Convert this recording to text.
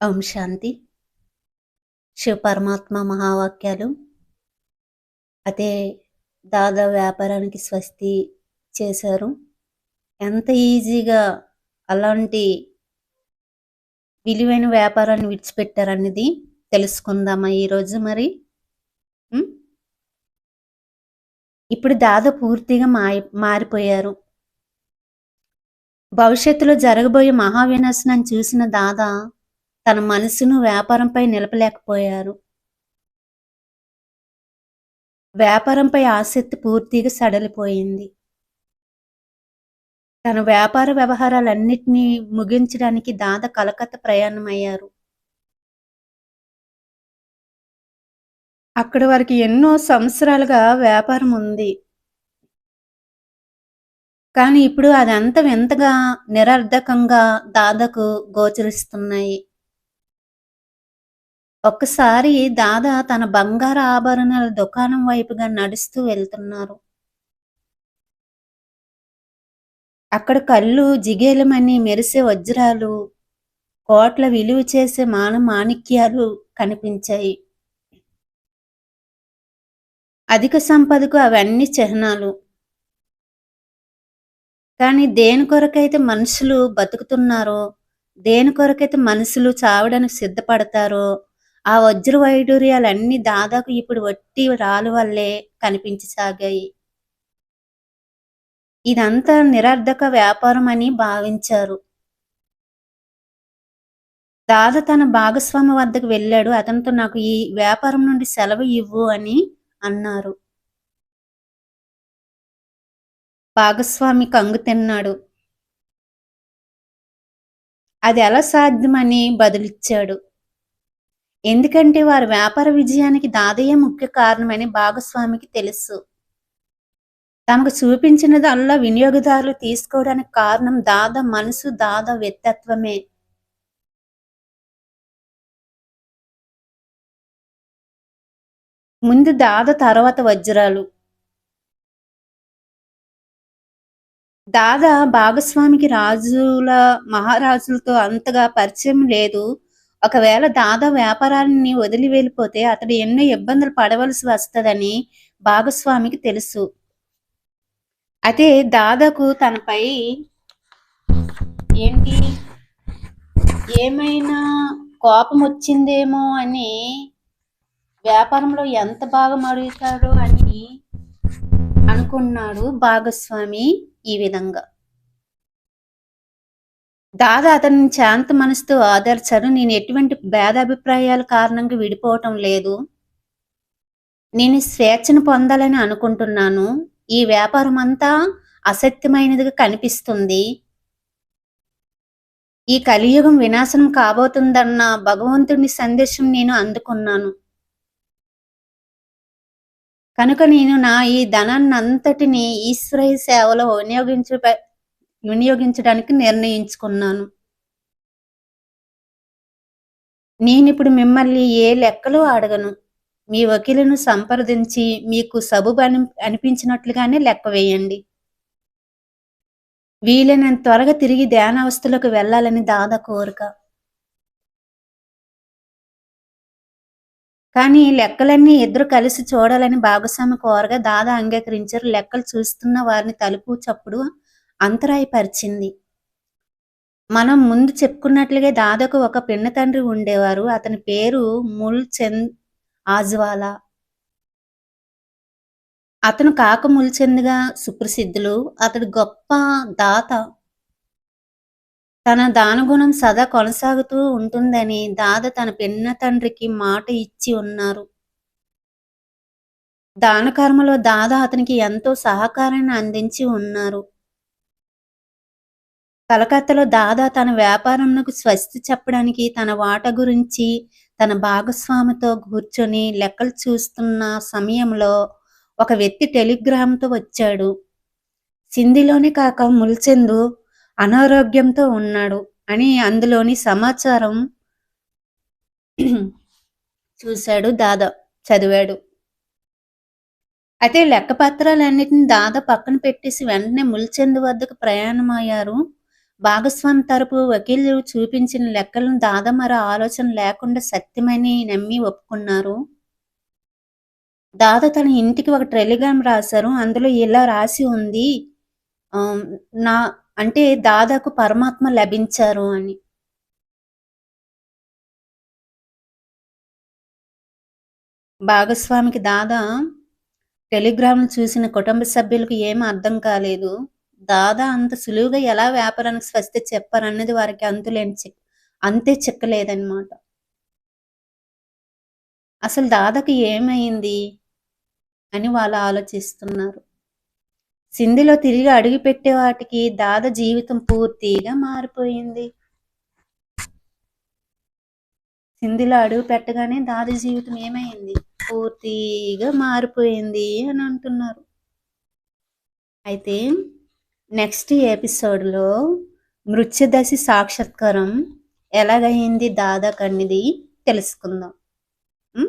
ఓం శాంతి. శివ పరమాత్మ మహావాక్యాలు. అదే దాదా వ్యాపారానికి స్వస్తి చేశారు. ఎంత ఈజీగా అలాంటి విలువైన వ్యాపారాన్ని విడిచిపెట్టారనేది తెలుసుకుందామా ఈరోజు మరి? ఇప్పుడు దాదా పూర్తిగా మారి మారిపోయారు. భవిష్యత్తులో జరగబోయే మహావినాశనాన్ని చూసిన దాదా తన మనసును వ్యాపారంపై నిలపలేకపోయారు. వ్యాపారంపై ఆసక్తి పూర్తిగా సడలిపోయింది. తన వ్యాపార వ్యవహారాలన్నింటినీ ముగించడానికి దాద కలకత్తా ప్రయాణమయ్యారు. అక్కడ వారికి ఎన్నో సంవత్సరాలుగా వ్యాపారం ఉంది. కానీ ఇప్పుడు అదంతా వింతగా నిరర్ధకంగా దాదాకు గోచరిస్తున్నాయి. ఒక్కసారి దాదా తన బంగారు ఆభరణాల దుకాణం వైపుగా నడుస్తూ వెళ్తున్నారు. అక్కడ కళ్ళు జిగేలమని మెరిసే వజ్రాలు కోట్ల విలువ చేసే మాన మాణిక్యాలు కనిపించాయి. అధిక సంపదకు అవన్నీ చిహ్నాలు. కానీ దేని కొరకైతే మనుషులు బతుకుతున్నారో దేని కొరకైతే మనుషులు చావడానికి సిద్ధపడతారో ఆ వజ్ర వైడూర్యాలన్నీ దాదాపు ఇప్పుడు వట్టి రాళ్ళు వల్లే కనిపించసాగాయి. ఇదంతా నిరర్ధక వ్యాపారం అని భావించారు. దాదా తన భాగస్వామి వద్దకు వెళ్ళాడు. అతనితో నాకు ఈ వ్యాపారం నుండి సెలవు ఇవ్వు అని అన్నారు. భాగస్వామి కంగు తిన్నాడు. అది ఎలా సాధ్యమని బదులిచ్చాడు. ఎందుకంటే వారి వ్యాపార విజయానికి దాదయ్య ముఖ్య కారణమని భాగస్వామికి తెలుసు. తమకు చూపించినదల్లా వినియోగదారులు తీసుకోవడానికి కారణం దాదా మనసు దాదా వ్యక్తిత్వమే. ముందు దాద తర్వాత వజ్రాలు. దాదా భాగస్వామికి రాజుల మహారాజులతో అంతగా పరిచయం లేదు. ఒకవేళ దాదా వ్యాపారాన్ని వదిలి వెళ్ళిపోతే అతడు ఎన్నో ఇబ్బందులు పడవలసి వస్తుందని భాగస్వామికి తెలుసు. అయితే దాదాకు తనపై ఏంటి? ఏమైనా కోపం వచ్చిందేమో అని వ్యాపారంలో ఎంత బాగా అడుగుతాడు అని అనుకున్నాడు భాగస్వామి ఈ విధంగా. దాదా అతనిని శాంత మనసుతో ఆదర్చారు. నేను ఎటువంటి భేదాభిప్రాయాల కారణంగా విడిపోవటం లేదు. నేను స్వేచ్ఛను పొందాలని అనుకుంటున్నాను. ఈ వ్యాపారం అంతా అసత్యమైనదిగా కనిపిస్తుంది. ఈ కలియుగం వినాశనం కాబోతుందన్న భగవంతుని సందేశం నేను అందుకున్నాను. కనుక నేను నా ఈ ధనాన్ని అంతటిని ఈశ్వరయ్య సేవలో వినియోగించ వినియోగించడానికి నిర్ణయించుకున్నాను. నేను ఇప్పుడు మిమ్మల్ని ఏ లెక్కలు అడగను? మీ వకీలను సంప్రదించి మీకు సబుబు అని అనిపించినట్లుగానే లెక్క వేయండి. వీలైనంత త్వరగా తిరిగి ధ్యానావస్థలోకి వెళ్ళాలని దాదా కోరిక. కానీ లెక్కలన్నీ ఇద్దరు కలిసి చూడాలని భాగస్వామి కోరగా దాదా అంగీకరించారు. లెక్కలు చూస్తున్న వారిని తలుపు చప్పుడు అంతరాయపరిచింది. మనం ముందు చెప్పుకున్నట్లుగా దాదాకు ఒక పిన్న తండ్రి ఉండేవారు. అతని పేరు ముల్ చంద్ ఆజ్వాలా. అతను కాక ముల్చెందుగా సుప్రసిద్ధులు. అతడు గొప్ప దాత. తన దానగుణం సదా కొనసాగుతూ ఉంటుందని దాద తన పిన్న తండ్రికి మాట ఇచ్చి ఉన్నారు. దానకర్మలో దాద అతనికి ఎంతో సహకారాన్ని అందించి ఉన్నారు. కలకత్తాలో దాదా తన వ్యాపారంకు స్వస్తి చెప్పడానికి తన వాట గురించి తన భాగస్వామితో కూర్చొని లెక్కలు చూస్తున్న సమయంలో ఒక వ్యక్తి టెలిగ్రామ్తో వచ్చాడు. సింధిలోనే కాక ముల్చెందు అనారోగ్యంతో ఉన్నాడు అని అందులోని సమాచారం చూశాడు దాదా చదివాడు. అయితే లెక్క పత్రాలన్నిటిని దాదా పక్కన పెట్టేసి వెంటనే ముల్చెందు వద్దకు ప్రయాణమయ్యారు. భాగస్వామి తరపు వకీలు చూపించిన లెక్కలను దాదా మరో ఆలోచన లేకుండా సత్యమని నమ్మి ఒప్పుకున్నారు. దాదా తన ఇంటికి ఒక టెలిగ్రామ్ రాశారు. అందులో ఇలా రాసి ఉంది నా అంటే దాదాకు పరమాత్మ లభించారు అని. భాగస్వామికి దాదా టెలిగ్రామ్ చూసిన కుటుంబ సభ్యులకు ఏం అర్థం కాలేదు. దాదా అంత సులువుగా ఎలా వ్యాపారానికి స్వస్తి చెప్పారన్నది వారికి అంతులేని చిక్ అంతే చిక్కలేదన్నమాట. అసలు దాదాకి ఏమైంది? అని వాళ్ళు ఆలోచిస్తున్నారు. సింధిలో తిరిగి అడుగు పెట్టే వాటికి దాదా జీవితం పూర్తిగా మారిపోయింది. సింధిలో అడుగు పెట్టగానే దాదా జీవితం ఏమైంది? పూర్తిగా మారిపోయింది అని అంటున్నారు. అయితే నెక్స్ట్ ఎపిసోడ్లో మృత్యుదశి సాక్షాత్కారం ఎలాగైంది దాదా కన్నిది తెలుసుకుందాం ఉం?